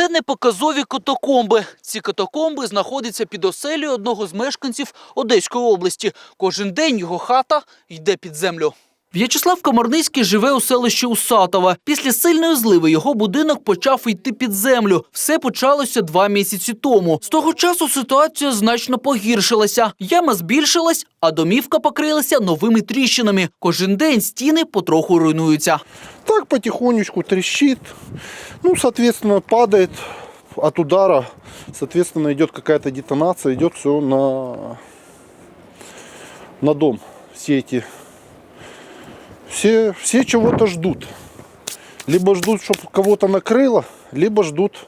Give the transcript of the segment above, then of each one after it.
Це не показові катакомби. Ці катакомби знаходяться під оселею одного з мешканців Одеської області. Кожен день його хата йде під землю. В'ячеслав Комарницький живе у селищі Усатове. Після сильної зливи його будинок почав йти під землю. Все почалося два місяці тому. З того часу ситуація значно погіршилася. Яма збільшилась, а домівка покрилася новими тріщинами. Кожен день стіни потроху руйнуються. Так потихонечку трещит. Ну, соответственно, падает от удара. Соответственно, идет какая-то детонация, идет все на, на дом. Все эти, все, все чего-то ждут. Либо ждут, чтобы кого-то накрыло, либо ждут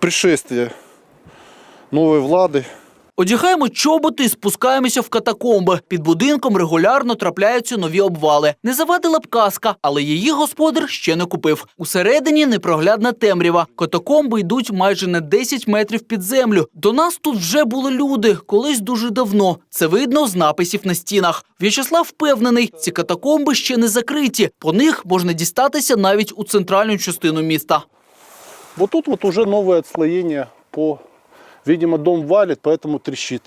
пришествия новой влады. Одягаємо чоботи і спускаємося в катакомби. Під будинком регулярно трапляються нові обвали. Не завадила б казка, але її господар ще не купив. Усередині непроглядна темрява. Катакомби йдуть майже на 10 метрів під землю. До нас тут вже були люди, колись дуже давно. Це видно з написів на стінах. В'ячеслав впевнений, ці катакомби ще не закриті. По них можна дістатися навіть у центральну частину міста. Вот тут вот уже новое отслоение по... Видимо, дом валит, поэтому трещит.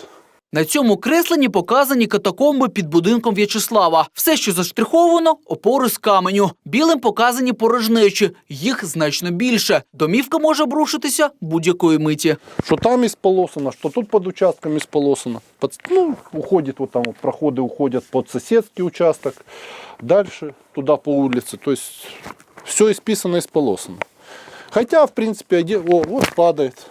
На цьому кресленні показані катакомби під будинком В'ячеслава. Все, що заштриховано, опори з каменю. Білим показані порожнечі. Їх значно більше. Домівка може обрушитися будь-якої миті. Что там исполосано, что тут под участком исполосано. Под- ну, уходит вот там, вот проходы уходят под соседский участок. Дальше туда по улице. То есть все исписано, исполосано. Хотя, в принципе, оде- о, вот падает.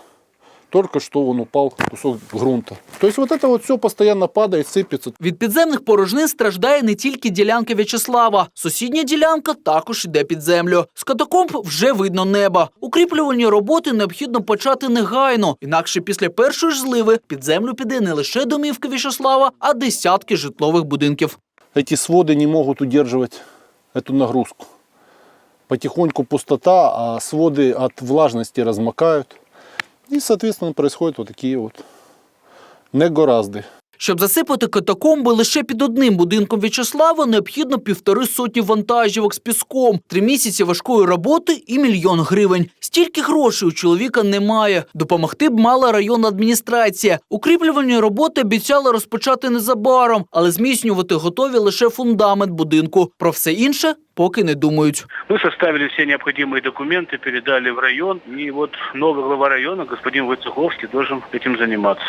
Только что он упал, кусок грунта. То есть вот это вот все постоянно падает, сыпется. Від підземних порожнин страждає не тільки ділянка В'ячеслава. Сусідня ділянка також йде під землю. З катакомб вже видно небо. Укріплювальні роботи необхідно почати негайно. Інакше після першої ж зливи під землю піде не лише домівка В'ячеслава, а десятки житлових будинків. Эти своды не могут удерживать эту нагрузку. Потихоньку пустота, а своды от влажности размокают. И, соответственно, происходят вот такие вот негоразды. Щоб засипати катакомби лише під одним будинком В'ячеслава, необхідно півтори сотні вантажівок з піском, три місяці важкої роботи і мільйон гривень. Стільки грошей у чоловіка немає. Допомогти б мала районна адміністрація. Укріплювальні роботи обіцяли розпочати незабаром, але зміцнювати готові лише фундамент будинку. Про все інше поки не думають. Мы составили все необходимые документы, передали в район. И вот новый глава района, господин Войцеховский, должен этим заниматься.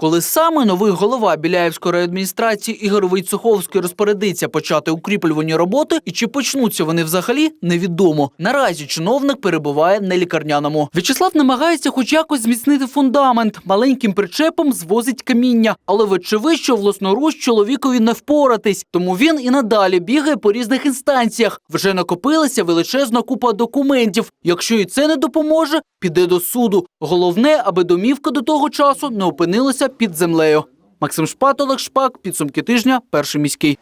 Коли саме новий голова Біляєвської райадміністрації Ігор Войцеховський розпорядиться почати укріплювані роботи, і чи почнуться вони взагалі, невідомо. Наразі чиновник перебуває на лікарняному. В'ячеслав намагається хоч якось зміцнити фундамент. Маленьким причепом звозить каміння, але вочевидь, що власноруч чоловікові не впоратись. Тому він і надалі бігає по різних інстанціях. Вже накопилася величезна купа документів. Якщо і це не допоможе, піде до суду. Головне, аби домівка до того часу не опинилася під землею. Максим Шпат, Олег Шпак, підсумки тижня, перший міський.